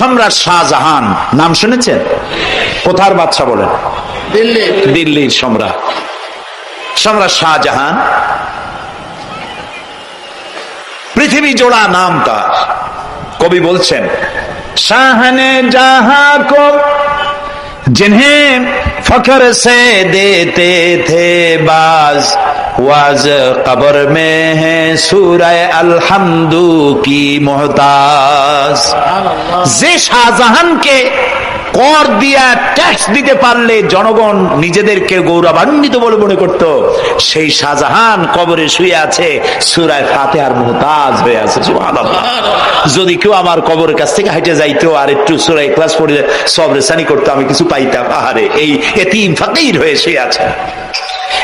সম্রাট শাহজাহান নাম শুনেছেন? কোথার বাচ্চা বলেন? দিল্লি। দিল্লির সম্রাট। সম্রাট শাহজাহান। পৃথিবী জোড়া নাম তার। কবি বলছেন শাহনে জাহা কো জিনহে ফখর সে দেতে থে বাজ। ওয়াজ কবর মে ہے سورہ الحمد کی যে শাহজাহানকে কর দিয়া ট্যাক্স দিতে পারলে জনগণ নিজেদেরকে গৌরবান্বিত বলে মনে করত। সেই শাহজাহান কবরে শুয়ে আছে সুরায় ফাতে আর মোহতাজ হয়ে আছে যদি কেউ আমার কবরের কাছ থেকে হাইটে যাইতো আর একটু সুরায় ক্লাস পড়ে সব রেসানি করতো আমি কিছু পাইতাম। আহারে এই এতিম ফাতেই হয়ে শুয়ে আছে।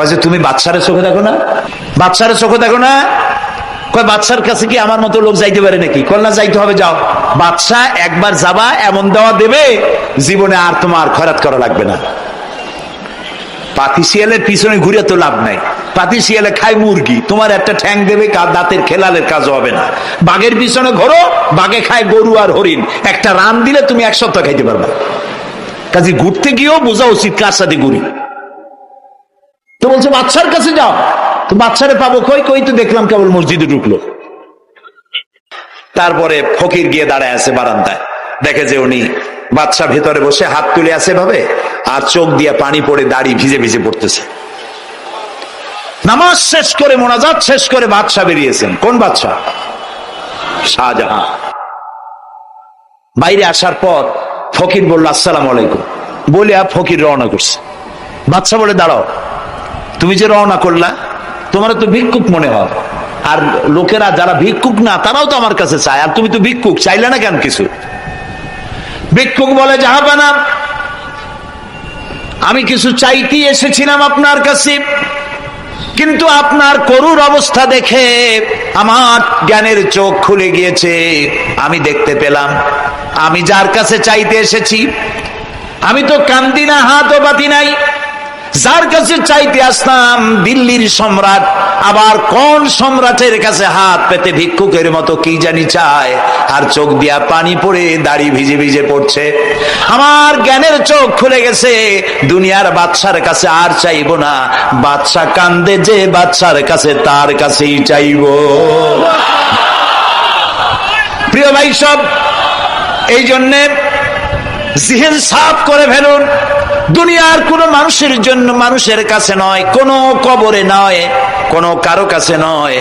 কয় তুমি বাচ্চারে চোখে দেখো না? বাচ্চারে চোখে দেখো না? কয় বাচ্চার কাছে কি আমার মতো লোক যাইতে পারে নাকি? কল না, যাইতে হবে, যাও। বাচ্চা একবার যাবা, এমন দেওয়া দেবে, জীবনে আর তোমার খরাত করা লাগবে না। পাতি শিয়ালের পিছনে ঘুরে তো লাভ নাই। পাতি শিয়ালে খায় মুরগি। তোমার একটা ঠ্যাং দেবে দাঁতের খেলালের কাজ হবে না। বাঘের পিছনে ঘোরো, বাঘে খায় গরু আর হরিণ। একটা রান দিলে তুমি এক সপ্তাহ খাইতে পারবে। কাজে ঘুরতে গিয়েও বোঝা উচিত কার সাথে ঘুরি। তো বলছে বাচ্চার কাছে যাও। তো বাচ্চারে পাবো কই? কই তো দেখলাম কেবল মসজিদে ঢুকলো। তারপরে ফকির গিয়ে দাঁড়ায় আছে বারান্দায়। দেখে যে উনি বাচ্চা ভেতরে বসে হাত তুলে আছে ভাবে আর চোখ দিয়ে পানি পড়ে দাড়ি ভিজে ভিজে পড়তেছে। নামাজ শেষ করে, মোনাজাত শেষ করে বাদশা বেরিয়েছেন। কোন বাদশা শাহজাহান। বাইরে আসার পর ফকির বলল, আসসালাম আলাইকুম। বলে ফকির রওনা করছে। বাদশা বলে, দাঁড়াও। তুমি যে রওনা করলা তোমার তো ভিক্ষুক মনে হয়। আর লোকেরা যারা ভিক্ষুক না, তারাও তো আমার কাছে চায়। আর তুমি তো ভিক্ষুক, চাইলে না কেন কিছু? ভিক্ষুক বলে জাহাবানা আমি কিছু চাইতেই এসেছিলাম আপনার কাছে, কিন্তু আপনার করুর অবস্থা দেখে আমার জ্ঞানের চোখ খুলে গিয়েছে। আমি দেখতে পেলাম, আমি যার কাছে চাইতে এসেছি, আমি তো কান্দি না, হাতও বাতি নাই যার কাছে চাইতে আসতাম দিল্লির সম্রাট, আবার কোন সম্রাটের কাছে হাত পেতে ভিক্ষুকের মতো কি জানি চায়? আর চোখ দিয়া পানি পড়ে দাড়ি ভিজে ভিজে পড়ছে। আমার জ্ঞানের চোখ খুলে গেছে, দুনিয়ার বাচ্চার কাছে আর চাইব না। বাচ্চা কান্দে যে বাচ্চার কাছে তার কাছেই চাইব। প্রিয় ভাই সব, এই জন্যে জিহেন সাফ করে ফেলুন। দুনিয়ার কোন মানুষের জন্য মানুষের কাছে নয়, কোন কবরে নয়, কোন কারও কাছে নয়।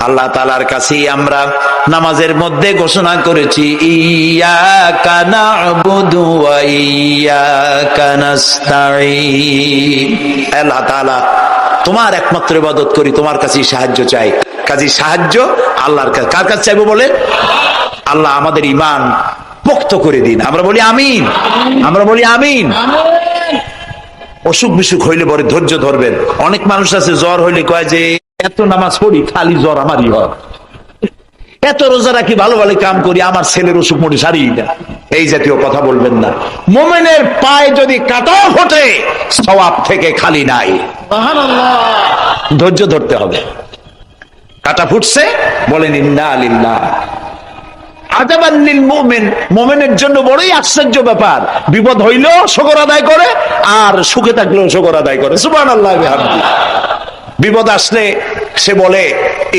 আল্লাহ তালার কাছেই আমরা নামাজের মধ্যে ঘোষণা করেছি ইয়া কানা আল্লাহ তালা তোমার একমাত্র ইবাদত করি, তোমার কাছেই সাহায্য চাই। কাজী সাহায্য আল্লাহর কাছে। কার কাছে চাইব বলে আল্লাহ আমাদের ইমান পোক্ত করে দিন। আমরা বলি আমিন। আমরা বলি আমিন। অসুখ বিসুখ হইলে পরে ধৈর্য ধরবেন। অনেক মানুষ আছে জ্বর হইলে কয় যে এত নামাজ পড়ি খালি জ্বর আমারই হয়। এত রোজা রাখি ভালো ভালো কাম করি আমার ছেলের অসুখ মোটে সারিয়ে না। এই জাতীয় কথা বলবেন না। মোমেনের পায়ে যদি কাটাও ফোটে সওয়াব থেকে খালি নাই। ধৈর্য ধরতে হবে। কাটা ফুটছে বলেন ইন্না আলিল্লাহ আজাবান্নিল মোমেন। মোমেনের জন্য বড়ই আশ্চর্য ব্যাপার। বিপদ হইলেও শকর আদায় করে আর সুখে থাকলেও শকর আদায় করে। সুবান আল্লাহ বিপদ আসলে সে বলে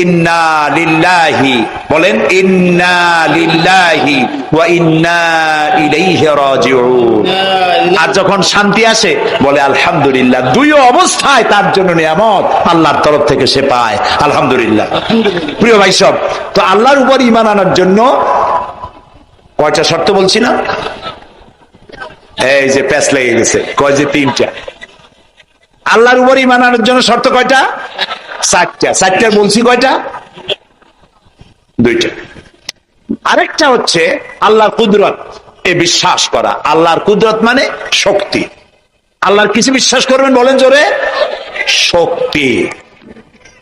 ইন্না লিল্লাহি। বলেন ইন্না লিল্লাহি ওয়া ইন্না ইলাইহি রাজিউন। আর যখন শান্তি আসে বলে আলহামদুলিল্লাহ। দুই অবস্থায় তার জন্য নিয়ামত আল্লাহর তরফ থেকে সে পায়। আলহামদুলিল্লাহ। প্রিয় ভাই সব তো আল্লাহর উপর ইমান আনার জন্য কয়টা শর্ত বলছি না? এই যে প্যাস লেগে গেছে। কয় যে তিনটা? আল্লাহর উপর ইমান আনার জন্য শর্ত কয়টা? চারটা। চারটার বলছি কয়টা? দুইটা। আরেকটা হচ্ছে আল্লাহর কুদরত, এ বিশ্বাস করা। আল্লাহর কুদরত মানে শক্তি। আল্লাহর কিছু বিশ্বাস করবেন বলেন জোরে? শক্তি।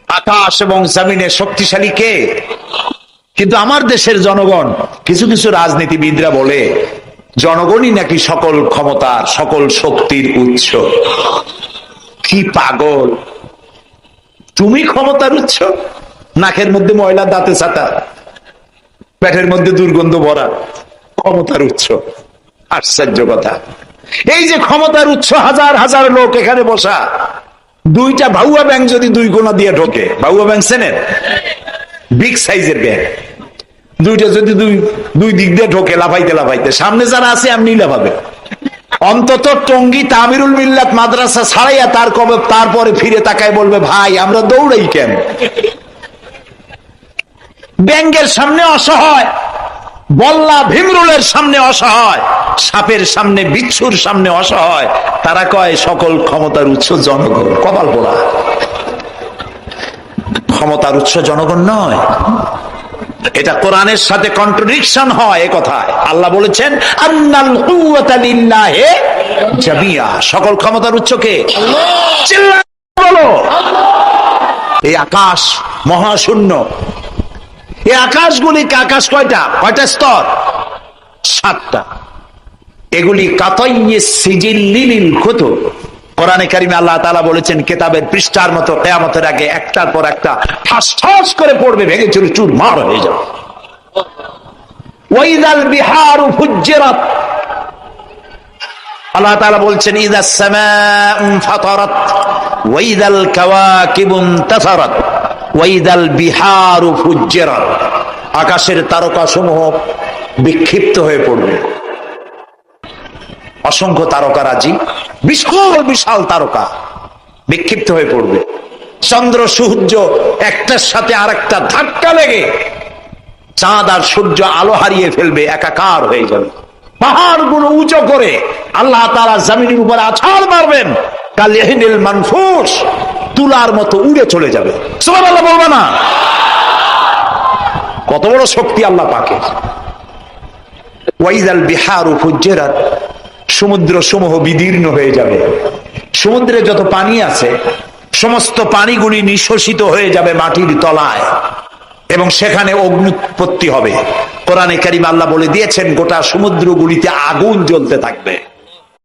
আকাশ এবং জামিনে শক্তিশালী কে? কিন্তু আমার দেশের জনগণ, কিছু কিছু রাজনীতিবিদরা বলে, জনগণই নাকি সকল ক্ষমতার, সকল শক্তির উৎস। কি পাগল? তুমি ক্ষমতার উৎস? নাকের মধ্যে ময়লা দাঁতে ছাতা, পেটের মধ্যে দুর্গন্ধ ভরা, ক্ষমতার উৎস। আশ্চর্য কথা। এই যে ক্ষমতার উৎস, হাজার হাজার লোক এখানে বসা, দুইটা ভাউয়া ব্যাংক যদি দুই গোনা দিয়ে ঢোকে, ভাউয়া ব্যাংক চেনেন বিগ সাইজের ব্যাংক দুইটা যদি দুই দুই দিক দিয়ে ঢোকে লাফাইতে লাফাইতে। সামনে যারা আছে এমনি লাফাবে। অন্তত টঙ্গি তামিরুল মিল্লাত মাদ্রাসা ছাড়াইয়া তার কবে তারপরে ফিরে তাকায় বলবে, ভাই, আমরা দৌড়াই কেন? ব্যাংকের সামনে অসহায়, বল্লা ভীমরুলের সামনে অসহায়, সাপের সামনে বিচ্ছুর সামনে অসহায়। তারা কয়, সকল ক্ষমতার উৎস জনগণ। কপাল পোড়া। ক্ষমতার উৎস জনগণ নয়। এটা কোরআনের সাথে কন্ট্রোডিকশন হয় এ কথায়। আল্লাহ বলেছেন সকল ক্ষমতার উৎস কে? বলো। এই আকাশ মহাশূন্য। এই আকাশগুলি আকাশ কয়টা? কয়টা স্তর? সাতটা। এগুলি কাতাইয়ে সিজিল্লিল কুতু কোরআনে কারিমে আল্লাহ তাআলা বলেছেন, কেতাবের পৃষ্ঠার মতো কেয়ামতের আগে একটার পর একটা ঠাস ঠাস করে পড়বে, ভেঙে চুরি, চুর, মার হয়ে যাবে। আকাশের তারকা সমূহ বিক্ষিপ্ত হয়ে পড়বে। অসংখ্য তারকারাজি বিশাল বিশাল তারকা। বিক্ষিপ্ত হয়ে পড়বে। চন্দ্র, সূর্য একটার সাথে আরেকটা ধাক্কা লেগে চাঁদ আর সূর্য আলো হারিয়ে ফেলবে, একাকার হয়ে যাবে। পাহাড়গুলো উঁচু করে আল্লাহ তারা জমিনের উপরে আছাড় মারবেন। কালিহিনিল মানফুস তুলার মতো উড়ে চলে যাবে। সবাই আল্লাহ বলবে না। কত বড় শক্তি আল্লাহ পাকে ওয়াইদাল বিহার ফুজ্জেরাত। সমুদ্র সমূহ বিদীর্ণ হয়ে যাবে। সমুদ্রে যত পানি আছে, সমস্ত পানিগুলি নিঃশোষিত হয়ে যাবে মাটির তলায় এবং সেখানে অগ্নুৎপত্তি হবে। কোরআনে কারিম আল্লাহ বলে দিয়েছেন, গোটা সমুদ্রগুলিতে আগুন জ্বলতে থাকবে।